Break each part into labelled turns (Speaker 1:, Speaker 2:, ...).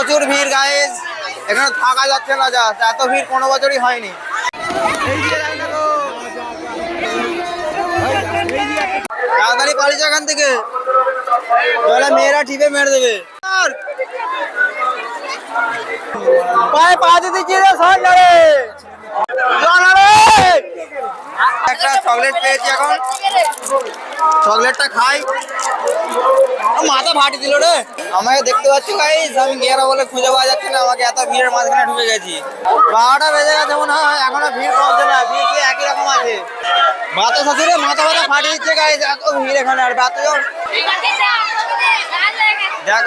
Speaker 1: প্রচুর ভিড় গাইজ এখানে থাকা যাচ্ছে না যা এত ভিড় কোনো বছরই হয়নি। তাড়াতাড়ি পালিয়েছে এখান থেকে। তাহলে মেয়েরা টিপে মেরে দেবে! পায়ে পা দিতে চিরে সর যাবে একটা চকলেট পেয়েছি এখন। চকলেটটা খাই। মাথা ফাটি দিল রে। আমাকে দেখতে পাচ্ছি গাইস আমি গিয়ারা বলে খুঁজে পাওয়া যাচ্ছে না আমাকে এত ভিড়ের মাঝখানে ঢুকে গেছি। বারোটা বেজে গেছে মনে হয় এখনও ভিড় কমছে না ভিড় সেই একই রকম আছে? মাথা শাশুড়ে মাথা মাথা ফাটিয়ে দিচ্ছে গাইস এত ভিড় এখানে আর বাত দেখ।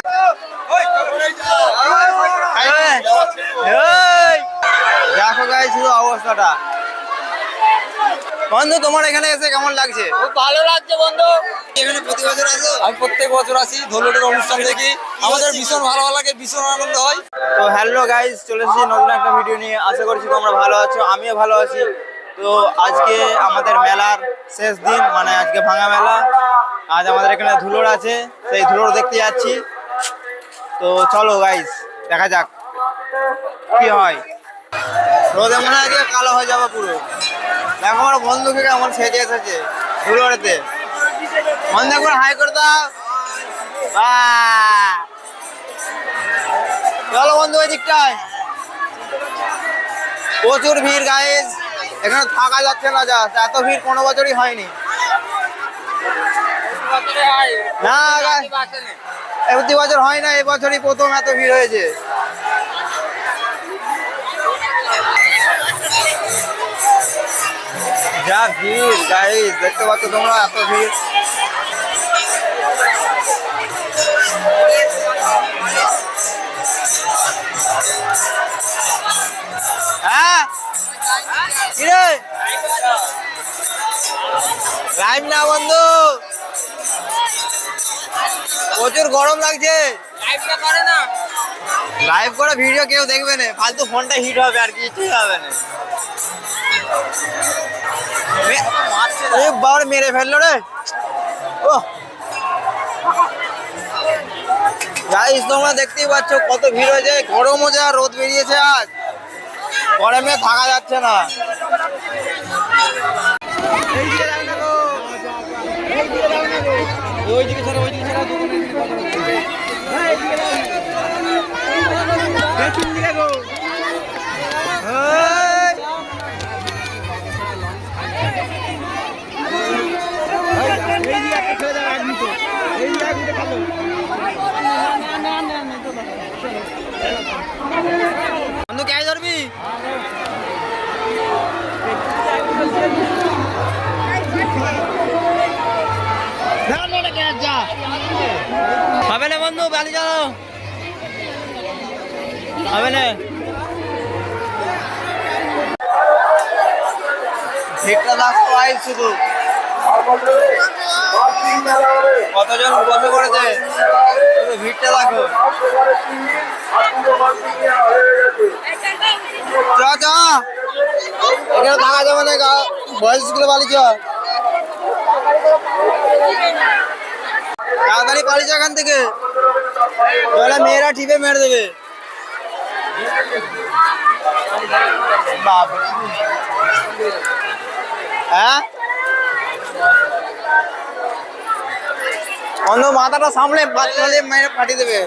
Speaker 1: দেখো গাইস শুধু অবস্থাটা। বন্ধু তোমার এখানে এসে কেমন লাগছে?
Speaker 2: খুব ভালো লাগছে বন্ধু।
Speaker 1: এখানে প্রতি বছর আসো?
Speaker 2: আমি প্রত্যেক বছর আসি ধুলোটের অনুষ্ঠান দেখি। আমাদের ভীষণ ভালো লাগে ভীষণ আনন্দ হয়।
Speaker 1: তো হ্যালো গাইস চলে এসেছি নতুন একটা ভিডিও নিয়ে। আশা করছি তোমরা ভালো আছো আমিও ভালো আছি। তো আজকে আমাদের মেলার শেষ দিন মানে আজকে ভাঙা মেলা। আজ আমাদের এখানে ধুলোর আছে সেই ধুলোর দেখতে যাচ্ছি। তো চলো গাইস দেখা যাক কি হয়। রোদে মনে হয় কালো হয়ে যাবে পুরো। আমার বন্ধুকে কেমন সেজে এসেছে ধুলোড়েতে বন্ধু, একবার হাই করে চলো বন্ধু, ওই দিকটায়। প্রচুর ভিড় গাইজ এখানে থাকা যাচ্ছে না যা এত ভিড় কোনো বছরই হয়নি। না প্রতি বছর হয় না এবছরই প্রথম এত ভিড় হয়েছে। যা ভিড় গাইজ দেখতে পাচ্ছ তোমরা এত ভিড়। হ্যাঁ? লাইভ না, বন্ধু। প্রচুর গরম লাগছে। লাইভ করে ভিডিও কেউ দেখবে না। ফালতু ফোনটা হিট হবে আর কিছুই হবে না। মে- এ বাবার মেরে ফেলল রে। ও গাইস তোমরা দেখতেই পাচ্ছ কত ভিড় হয়েছে। গরমও যা রোদ বেরিয়েছে আজ। গরমে থাকা যাচ্ছে না। এই! বন্ধু কে ধরবি? হবে না বন্ধু বালি চলো হবে না। ভিড়টা দেখো শুধু। কতজন বসে শুধু ভিড়টা দেখো। চ চ এখানে থাকা যাবে না বয়েজ স্কুলে বালি চ তাড়াতাড়ি পালিয়ে যা এখান থেকে। তাহলে মেয়েরা টিপে মেরে দেবে। হ্যাঁ? অন্য মাথাটা সামলে দিয়ে মেরে ফাটিয়ে দেবে।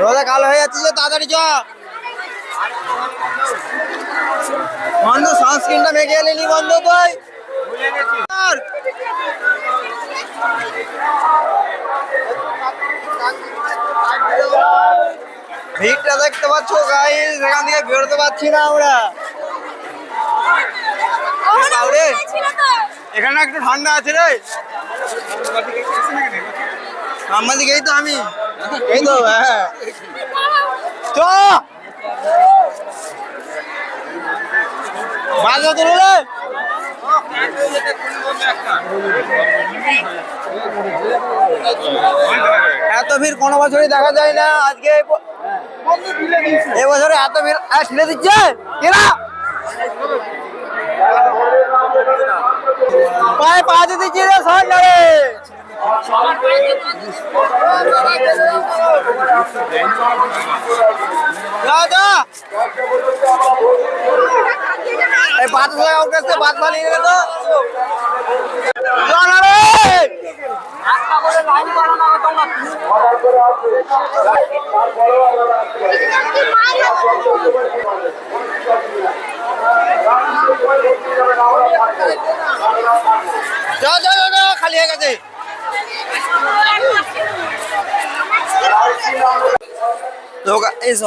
Speaker 1: রোদে কালো হয়ে যাচ্ছে তাড়াতাড়ি চ। বন্ধু সানস্ক্রিনটা মেখে এলিনি বন্ধু তুই। ভিড়টা দেখতে পাচ্ছ গাইস এখান থেকে বেরোতে পারছি না আমরা। এখানে একটু ঠান্ডা আছে রে। আমার দিকে এই তো আমি। এই তো হ্যাঁ। চ বাজা এত ভিড় কোনো বছরই দেখা যায় না। আজকে এবছরে এত আহ, ঠেলে দিচ্ছে? কেনা পায়ে পা দিতে গিয়ে সব যাবে যা এই বাত হয়ে ওর কাছে বাত ফালিয়ে তো? যা যা যা, যা খালি হয়ে গেছে।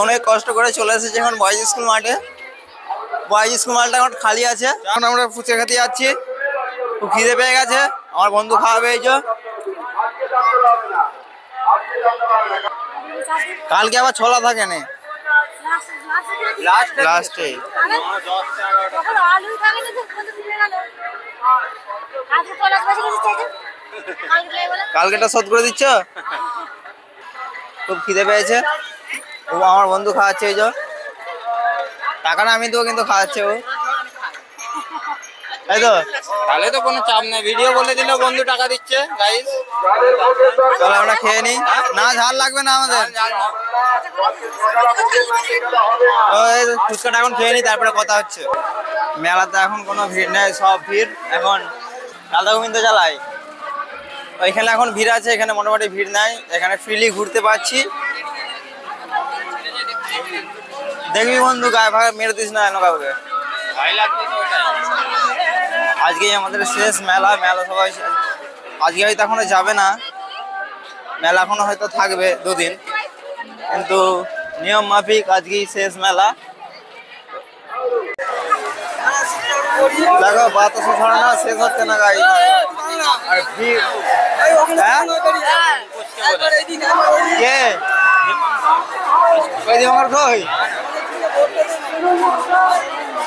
Speaker 1: অনেক কষ্ট করে চলে এসেছে এখন বয়েজ স্কুল মাঠে। বয়েজ স্কুল মাঠটা এখন খালি আছে। এখন আমরা ফুচকা খেতে যাচ্ছি। খুব খিদে পেয়ে গেছে। আমার বন্ধু খাওয়াবে এই যে কালকে আবার ছোলা থাকে না। লাস্টে
Speaker 3: না
Speaker 1: কালকেটা শোধ করে দিচ্ছ? খুব খিদে পেয়েছে। ও আমার বন্ধু খাওয়াচ্ছে এই যে। টাকাটা আমি দেবো কিন্তু খাওয়াচ্ছে ও। তাই তো।
Speaker 2: তাহলে তো কোনো চাপ নেই। ভিডিও বলে দিলে বন্ধু টাকা দিচ্ছে গাইস
Speaker 1: চলো আমরা খেয়ে নিই। না ঝাল লাগবে না আমাদের। ফুচকাটা এখন খেয়ে নিই তারপরে কথা হচ্ছে। মেলাতে এখন কোনো ভিড় নেই সব ভিড়। এখন রাধা গোবিন্দ চালাই এখানে এখন ভিড় আছে এখানে মোটামুটি ভিড় নাই। এখানে ফ্রিলি ঘুরতে পারছি। দেখবি বন্ধু গায়ে ভাগে মেরে দিস না এনে কাউকে। আজকেই আমাদের শেষ মেলা মেলা সবাই আজকে হয়তো এখনও যাবে না। মেলা এখনও হয়তো থাকবে দুদিন। কিন্তু নিয়ম মাফিক আজকেই শেষ মেলা। দেখো বাতাসে ছড়ানো শেষ হচ্ছে না গাড়ি। আর ভিড়। হ্যাঁ? কে?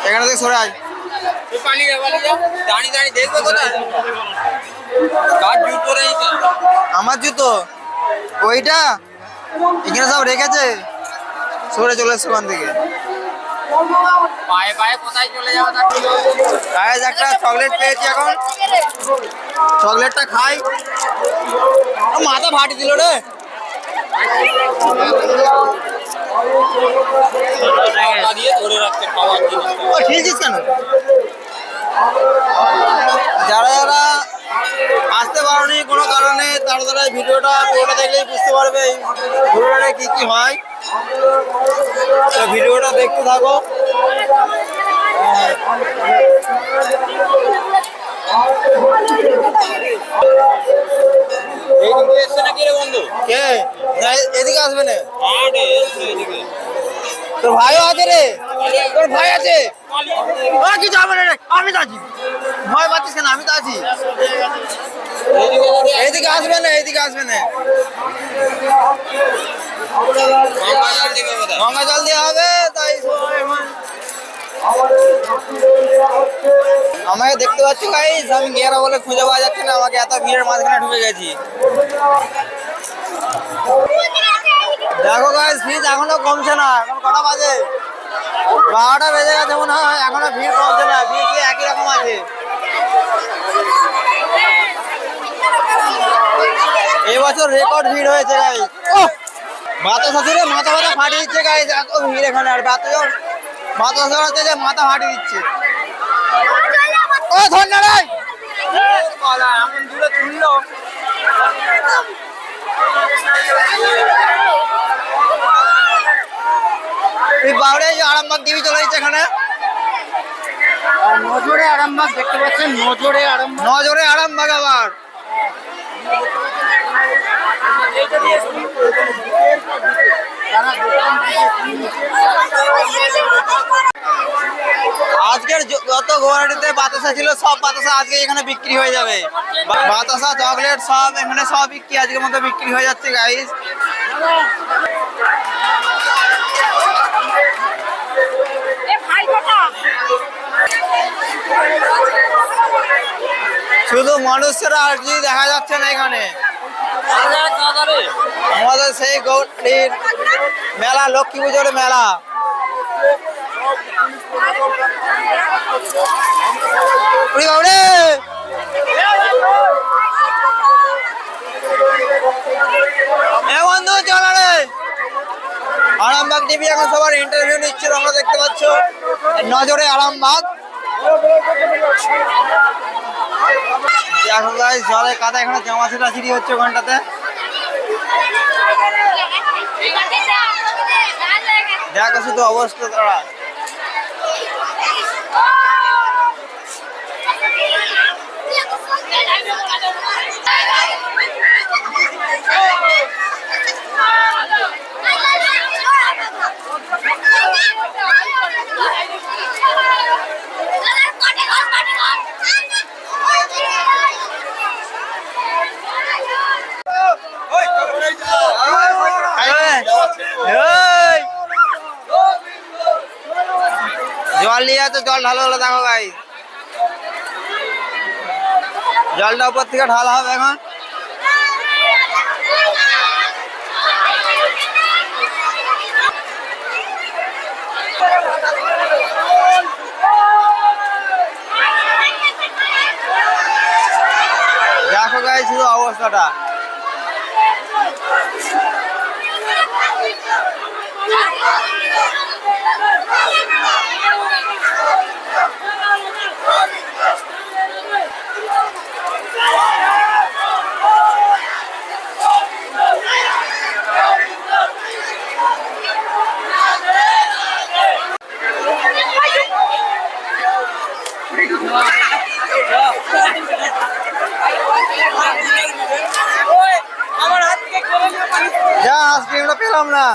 Speaker 1: এখানে থেকে সরে আয়।
Speaker 2: দাঁড়িয়ে দাঁড়িয়ে দেখবে কোথায়? কার জুতো রয়েছে
Speaker 1: আমার জুতো? ওইটা? এখানে সব রেখেছে? সরে চলে এসছে ওখান থেকে।
Speaker 2: পায়ে পায়ে কোথায় চলে।
Speaker 1: গায়ে একটা চকলেট পেয়েছি এখন। চকলেটটা খাই। মাথা ফাটি দিল রে। যারা যারা আসতে পারোনি কোনো কারণে, তারা তারা ভিডিওটা পুরোটা দেখলেই বুঝতে পারবে এই ভিডিওটা কি কি হয়। তো ভিডিওটা দেখতে থাকো। আছে? আমি তো আছি। ভয় পাচ্ছিস কেন? আমি তো আছি।
Speaker 2: এইদিকে
Speaker 1: আসবে না, এইদিকে আসবে না।
Speaker 2: গঙ্গা জল
Speaker 1: দেওয়া হবে, তাই আমাকে দেখতে পাচ্ছ গাইস আমি গেরা বলে খুঁজে পাওয়া যাচ্ছে না, আমাকে এত ভিড়ের মাঝখানে ঢুকে গেছি। দেখো গাইস ভিড় এখনও কমছে না, এখন কটা বাজে? বারোটা বেজে গেছে মনে হয়, এখনও ভিড় কমছে না ভিড় সেই একই রকম আছে। এবছর রেকর্ড ভিড় হয়েছে বাতাস আছে রে মাথা মাথা ফাটিয়ে দিচ্ছে গাইস এত ভিড় এখানে, আর বাতাস বাতাস হচ্ছে যে মাথা ফাটিয়ে দিচ্ছে। ও ধন্য
Speaker 2: এমন দূরে তুললো
Speaker 1: বাউরে আরামবাগ চলে যাচ্ছে এখানে।
Speaker 2: নজরে আরামবাগ দেখতে পাচ্ছেন নজরে আরামবাগ।
Speaker 1: নজরে আরামবাগ আবার। আজকের যত গুয়াহাটিতে বাতাসা ছিল সব বাতাসা আজকে এখানে বিক্রি হয়ে যাবে। বাতাসা চকলেট সব এখানে সব বিক্রি আজকের মতো বিক্রি হয়ে যাচ্ছে গাইস
Speaker 3: এ ভাই কথা
Speaker 1: শুধু মানুষেরা আর কি দেখা যাচ্ছে না এখানে। আমাদের সেই গৌরীর মেলা, লক্ষ্মী পুজোর মেলা। বন্ধু আরামবাগ টিভি এখন সবার ইন্টারভিউ নিচ্ছে তোমরা দেখতে পাচ্ছ। নজরে আরামবাগ। দেখো গাইস জলে কাদা এখানে জমা সেটা ছিড়ি হচ্ছে ওখানটাতে। দেখো শুধু অবস্থা তারা জল ঢালো হলো, দেখো গাই জলটা উপর থেকে ঢালা হবে এখন। দেখো গাই শুধু অবস্থাটা। না।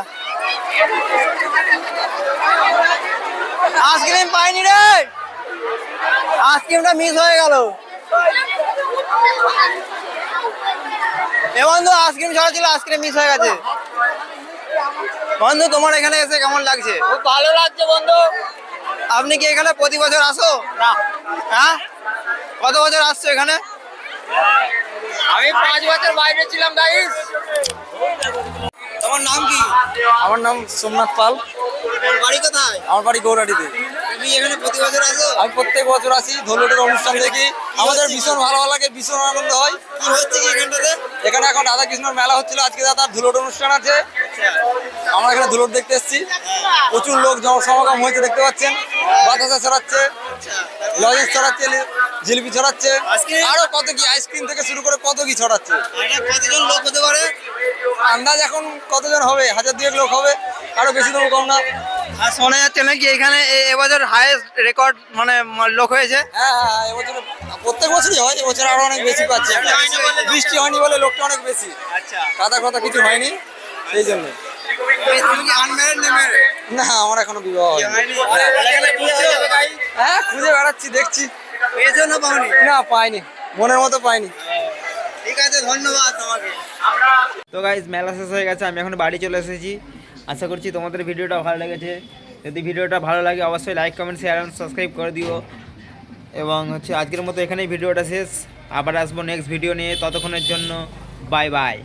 Speaker 1: আইসক্রিম পাইনি রে। আইসক্রিমটা মিস হয়ে গেল। এ বন্ধু আইসক্রিম ছাড়া ছিল আইসক্রিম মিস হয়ে গেছে। বন্ধু তোমার এখানে এসে কেমন লাগছে?
Speaker 2: খুব ভালো লাগছে বন্ধু।
Speaker 1: আপনি কি এখানে প্রতি বছর আসো?
Speaker 2: না।
Speaker 1: হ্যাঁ? কত বছর আসছো এখানে?
Speaker 2: আমি পাঁচ বছর বাইরে ছিলাম গাইস
Speaker 1: তোমার নাম কি?
Speaker 4: আমার নাম সোমনাথ পাল।
Speaker 1: বাড়ি কোথায়?
Speaker 4: আমার বাড়ি গৌরাটিতে
Speaker 1: তুমি এখানে প্রতি বছর আসো?
Speaker 4: আমি প্রত্যেক বছর আসি ধুলোটের অনুষ্ঠান দেখি। আমাদের ভীষণ ভালো লাগে ভীষণ আনন্দ হয়।
Speaker 1: কি হচ্ছে কি এখানটাতে
Speaker 4: এখানে এখন রাধা কৃষ্ণর মেলা হচ্ছিল আজকে দাদার ধুলোট অনুষ্ঠান আছে। আমরা এখানে ধুলোট দেখতে এসেছি। প্রচুর লোক জন সমাগম হয়েছে দেখতে পাচ্ছেন। বাতাসা ছড়াচ্ছে লজেন্স ছড়াচ্ছে জিলিপি ছড়াচ্ছে। আরও কত কি আইসক্রিম থেকে শুরু করে কত কি ছড়াচ্ছে।
Speaker 1: কতজন লোক হতে পারে?
Speaker 4: আন্দাজ এখন কতজন হবে? হাজার দুয়েক লোক হবে। আরও বেশি দেবো কম না।
Speaker 1: আর শোনা যাচ্ছে নাকি এখানে এবছর হাইয়েস্ট রেকর্ড মানে লোক হয়েছে?
Speaker 4: হ্যাঁ হ্যাঁ হ্যাঁ, এবছর প্রত্যেক বছরই হয় এবছর আরও অনেক বেশি পাচ্ছে।
Speaker 1: না।
Speaker 4: বৃষ্টি হয়নি বলে লোকটা অনেক বেশি।
Speaker 1: আচ্ছা।
Speaker 4: কাদা কথা কিছু হয়নি সেই জন্য।
Speaker 1: না
Speaker 4: আমার এখনও বিবাহ হ্যাঁ খুঁজে বেড়াচ্ছি দেখছি।
Speaker 1: না
Speaker 4: না পাইনি। মনের মতো পাইনি।
Speaker 1: ঠিক আছে ধন্যবাদ তোমাকে। তো গাইজ মেলা শেষ হয়ে গেছে আমি এখন বাড়ি চলে এসেছি। আশা করছি তোমাদের ভিডিওটা ভালো লেগেছে। যদি ভিডিওটা ভালো লাগে, অবশ্যই লাইক কমেন্ট শেয়ার এবং সাবস্ক্রাইব করে দিও। এবং হচ্ছে আজকের মতো এখানেই ভিডিওটা শেষ। আবার আসব নেক্সট ভিডিও নিয়ে। ততক্ষণের জন্য বাই বাই